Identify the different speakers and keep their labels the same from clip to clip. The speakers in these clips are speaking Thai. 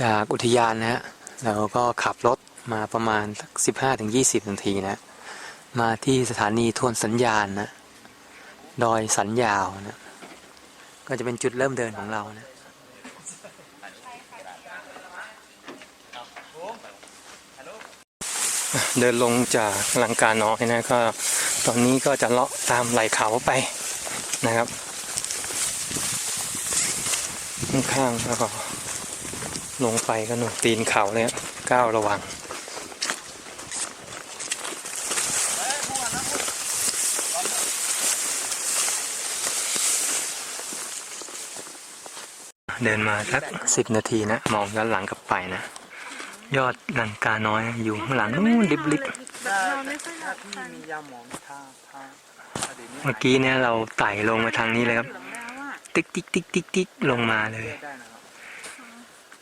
Speaker 1: จากอุทยานนะฮะเราก็ขับรถมาประมาณสักสิบห้าถึงยี่สิบนาทีนะ มาที่สถานีทวนสัญญาณนะ ดอยสันยาวนะ ก็จะเป็นจุดเริ่มเดินของเรานะเดินลงจากลังกาน้อยนะก็ตอนนี้ก็จะเลาะตามไหล่เขาไปนะครับ ข้างๆแล้วก็ ลงไปก็หนุนตีนเขาเลยครับก้าวระวังเดินมาสักสิบนาทีนะ มองย้อนหลังกลับไปนะ ยอดลังกาน้อยอยู่ข้างหลังนู้นลิบลิบ
Speaker 2: เมื่
Speaker 1: อกี้เนี่ยเราไต่ลงมาทางนี้เลยครับ ติ๊กติ๊กติ๊กติ๊กติ๊กลงมาเลย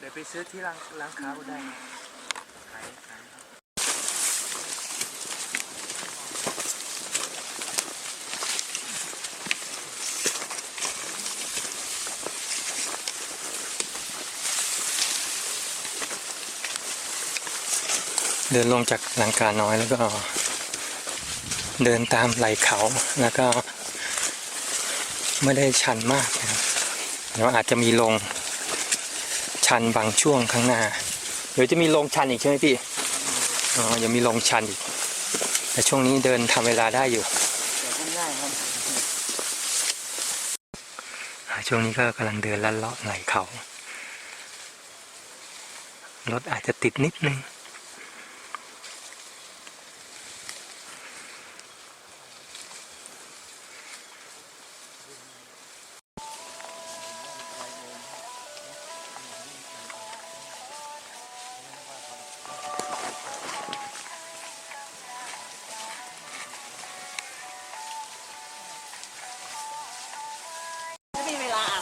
Speaker 2: เดี๋ยวไปซื้อที่ร้านร้านค้าก็ได้นะขายขายครับ
Speaker 1: เดินลงจากลังกาน้อยแล้วก็ เดินตามไหลเขาแล้วก็ ไม่ได้ชันมากนะครับเดี๋ยวอาจจะมีลง ชันบางช่วงข้างหน้า เดี๋ยวจะมีลงชันอีกใช่ไหมพี่ อ๋อยังมีลงชันอีก แต่ช่วงนี้เดินทำเวลาได้อยู่
Speaker 2: แต่ก็ง่ายครับ
Speaker 1: อ่าช่วงนี้ก็กำลังเดินลัดเลาะไหล่เขา รถอาจจะติดนิดนึง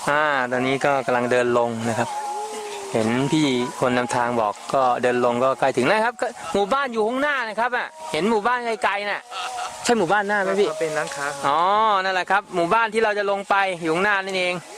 Speaker 1: อ่าตอนนี้ก็กำลังเดินลงนะครับ เห็นพี่คนนำทางบอกก็เดินลงก็ใกล้ถึงแล้วครับก็หมู่บ้านอยู่ข้างหน้านะครับอะเห็นหมู่บ้านไกลๆน่ะใช่หมู่บ้านหน้าไหมพี่
Speaker 2: เป็นร้านค้าครับ
Speaker 1: อ๋อ นั่นแหละครับ หมู่บ้านที่เราจะลงไปอยู่ข้างหน้านั่นเอง
Speaker 2: ค